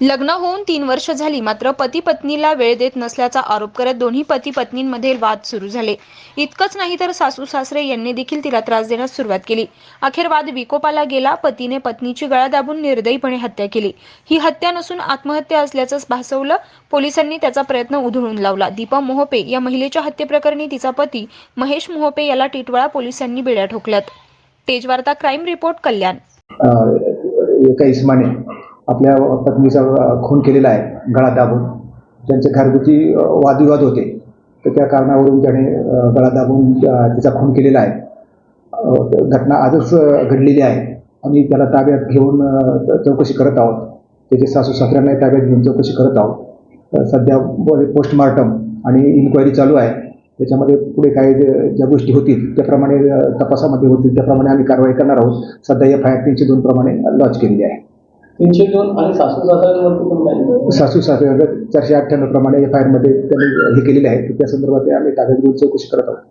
लग्न होऊन तीन वर्ष झाली मात्र पती पत्नीला वेळ देत नसल्याचा आरोप करत दोन्ही पती पत्नींमध्ये वाद सुरू झाले. इतकंच नाही तर सासू सासरे यांनी देखील तिला त्रास देण्यास सुरुवात केली. अखेर वाद विकोपाला गेला पतीने पत्नीची गळा दाबून निर्दयीपणे हत्या केली. ही हत्या नसून आत्महत्या असल्याचं भासवलं पोलिसांनी त्याचा प्रयत्न उधळून लावला. दीपा मोहपे या महिलेच्या हत्येप्रकरणी तिचा पती महेश मोहपे याला टिटवाळा पोलिसांनी बेड्या ठोकल्यात. तेजवार्ता क्राईम रिपोर्ट कल्याण. आपल्या पत्नीचा खून केलेला आहे गळा दाबून. त्यांचे घरगुती वादविवाद होते तर त्या कारणावरून त्याने गळा दाबून तिचा खून केलेला आहे. घटना आजच घडलेली आहे. आम्ही त्याला ताब्यात घेऊन चौकशी करत आहोत. त्याचे सासू सासऱ्यांनाही ताब्यात घेऊन चौकशी करत आहोत. सध्या पोस्टमार्टम आणि इन्क्वायरी चालू आहे. त्याच्यामध्ये पुढे काही ज्या गोष्टी होतील त्याप्रमाणे तपासामध्ये होतील त्याप्रमाणे आम्ही कारवाई करणार आहोत. सध्या एफ आय आर तीनशे दोन प्रमाणे लॉन्च केलेली आहे. तीनशे दोन आणि सासू सासऱ्यांवरती पण काही सासू सासऱ्या चारशे अठ्ठ्याण्णव प्रमाणे एफ आयमध्ये त्यांनी हे केलेले आहे. त्या संदर्भात आम्ही ताब्यात चौकशी करत आहोत.